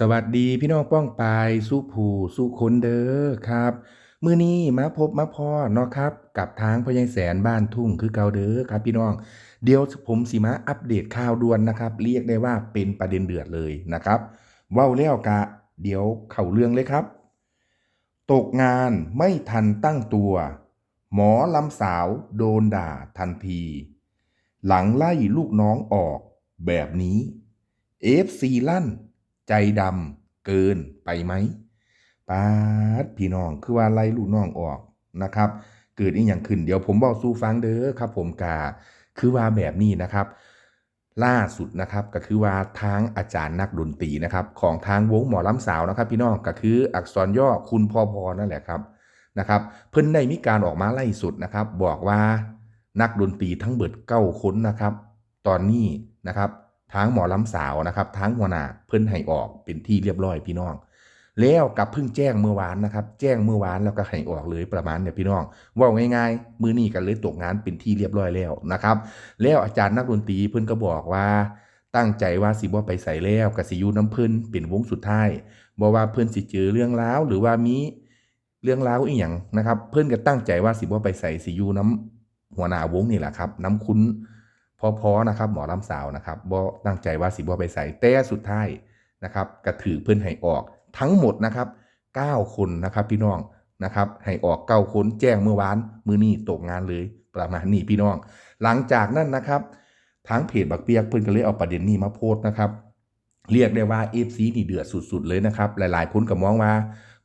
สวัสดีพี่น้องป้องปายสู้ผู้สู้คนเด้อครับมื้อนี้มาพบมาพอเนาะครับ กับทางพญายแสนบ้านทุ่งคือเกาเด้อครับพี่น้อง เดี๋ยวผมสิมาอัปเดตข่าวด่วนนะครับ เรียกได้ว่าเป็นประเด็นเดือดเลยนะครับว้าแล้วกะ เดี๋ยวเข้าเรื่องเลยครับ ตกงานไม่ทันตั้งตัว หมอลำสาวโดนด่าทันที หลังไล่ลูกน้องออกแบบนี้เอฟซีลั่น ใจดำเกินไปไหมปาดพี่น้องคือว่าไล่ลูกน้องออกนะครับ เกิดอีกอย่างขึ้นเดี๋ยวผมบอกสู้ฟังเด้อครับ ผมกาคือว่าแบบนี้นะครับ ล่าสุดนะครับก็คือว่าทางอาจารย์นักดนตรีนะครับ ของทางวงหมอลำสาวนะครับ พี่น้องก็คืออักษรย่อคุณพอพอนั่นแหละครับนะครับ เพิ่นได้มีการออกมาไล่สุดนะครับ บอกว่านักดนตรีทั้งเบิดเก้าคนนะครับ ตอนนี้นะครับ ทั้งหมอลำสาวนะครับทั้งหัวหน้าเพิ่นให้ออกเป็นที่เรียบร้อยพี่น้อง แล้วกับเพิ่งแจ้งเมื่อวานนะครับ แจ้งเมื่อวานแล้วก็ให้ออกเลยประมาณเนี่ยพี่น้องว่าง่ายๆ มือนี้กันเลยตกงานเป็นที่เรียบร้อยแล้วนะครับ แล้วอาจารย์นักดนตรีเพิ่นก็บอกว่าตั้งใจว่าสิบ่ไปใส่แล้วกับสิยูน้ำเพิ่นเป็นวงสุดท้ายบ่ว่าเพิ่นสิเจอเรื่องราวหรือว่ามีเรื่องราวอีหยังนะครับ เพิ่นก็ตั้งใจว่าสิบ่ไปใส่สิยูน้ำหัวหน้าวงนี่แหละครับ น้ำคุ้น พอๆนะครับหมอลำสาวนะครับบ่ตั้งใจว่าสิบ่ไปใส่แต่สุดท้ายนะครับก็ถือเพิ่อนให้ออกทั้งหมดนะครับ9คนนะครับพี่น้องนะครับให้ออก9คนแจ้งเมื่อวานมื้อนี้ตกงานเลยประมาณนี้พี่น้อง หลังจากนั้นนะครับทางเพจบักเปียกเพิ่อนก็เลยเอาประเด็นนี้มาโพสต์นะครับ เรียกได้ว่า FC นี่เดือดสุดๆเลยนะครับ หลายๆคนก็มองว่า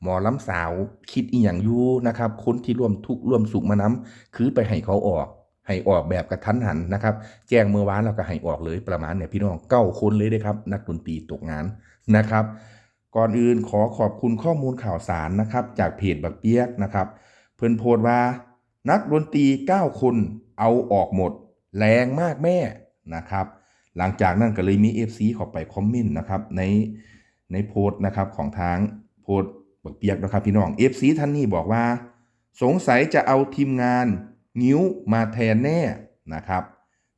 หมอล้ำสาวคิดอีหยังอยู่นะครับ คนที่ร่วมทุกข์ร่วมสุขมาน้ำคือไปให้เขาออก ให้ออกแบบกระทันหันนะครับ แจ้งเมื่อวานแล้วก็ให้ออกเลยประมาณเนี่ยพี่น้องเก้าคนเลยเด้ครับ นักดนตรีตกงานนะครับ ก่อนอื่นขอขอบคุณข้อมูลข่าวสารนะครับ จากเพจบักเปียกนะครับ เพิ่นโพสว่า นักดนตรี 9 คนเอาออกหมด แรงมากแม่นะครับ หลังจากนั้นก็เลยมี FC เข้าไปคอมเมนต์นะครับในในโพสต์นะครับของทางโพสต์บักเปียกนะครับพี่น้อง FC ท่านนี้บอกว่า สงสัยจะเอาทีมงาน งิ้วมาแทนแน่นะครับ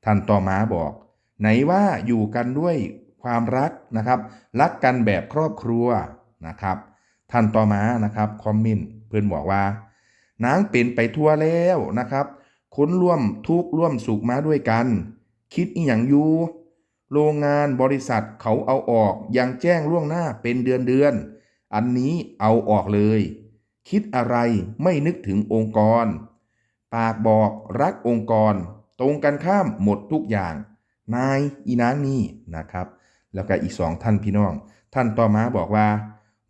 ท่านต่อมาบอก ไหนว่าอยู่กันด้วยความรักนะครับ รักกันแบบครอบครัวนะครับ ท่านต่อมานะครับคอมเมนเพื่อนบอกว่านางเป็นไปทั่วแล้วนะครับคนร่วมทุกร่วมสุขมาด้วยกัน คิดอีหยังอยู่โรงงานบริษัทเขาเอาออกยังแจ้งล่วงหน้าเป็นเดือนเดือน อันนี้เอาออกเลย คิดอะไรไม่นึกถึงองค์กร ปากบอกรักองค์กร ตรงกันข้ามหมดทุกอย่าง นายอีนางนี่นะครับ แล้วก็อีกสองท่านพี่น้อง ท่านต่อมาบอกว่า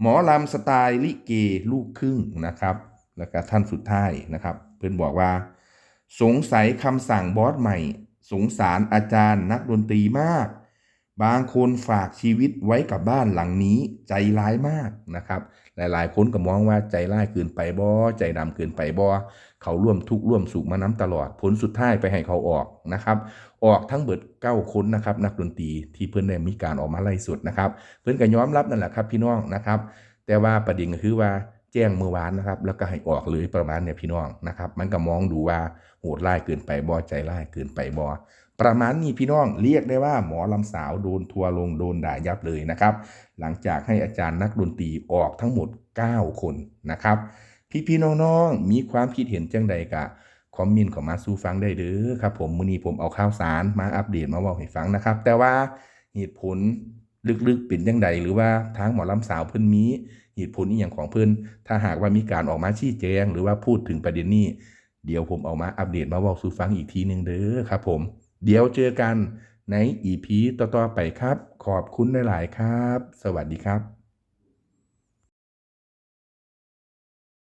หมอลำสไตล์ลิเกลูกครึ่งนะครับ แล้วก็ท่านสุดท้ายนะครับ เพื่อนบอกว่า สงสัยคำสั่งบอสใหม่ สงสารอาจารย์นักดนตรีมาก บางคนฝากชีวิตไว้กับบ้านหลังนี้ใจร้ายมากนะครับ หลายๆคนก็มองว่าใจร้ายเกินไปบ่ใจดำเกินไปบ่เขาร่วมทุกข์ร่วมสุขมาน้ำตลอด ผลสุดท้ายไปให้เขาออกนะครับ ออกทั้งเบิดเก้าคนนะครับ นักดนตรีที่เพื่อนได้มีการออกมาไล่สุดนะครับ เพื่อนก็ยอมรับนั่นแหละครับพี่น้องนะครับ แต่ว่าประเด็นก็คือว่า แจ้งเมื่อวานนะครับ แล้วก็ให้ออกเลยประมาณเนี่ยพี่น้องนะครับ มันก็มองดูว่าโหดร้ายเกินไปบ่ใจร้ายเกินไปบ่ประมาณนี้พี่น้องเรียกได้ว่าหมอลำสาวโดนทัวลงโดนด่ายับเลยนะครับ หลังจากให้อาจารย์นักดนตรีออกทั้งหมด 9 คนนะครับ พี่ๆน้องๆมีความคิดเห็นจังใดกะคอมเมนต์ข้ามาสู่ฟังได้เด้อครับผมมือนี้ผมเอาข่าวสารมาอัปเดตมาบอกให้ฟังนะครับ แต่ว่าเหตุผลลึกๆเป็นจังใดหรือว่าทางหมอลำสาวเพิ่นมี เหตุผลนี่อย่างของเพื่อนถ้าหากว่ามีการออกมาชี้แจง หรือว่าพูดถึงประเด็นนี้ เดี๋ยวผมเอามาอัปเดตมาบอกสู่ฟังอีกทีหนึ่งเด้อครับ ผม เดี๋ยวเจอกันในอีพีต่อๆไปครับ ขอบคุณหลาย ๆ ครับ สวัสดีครับ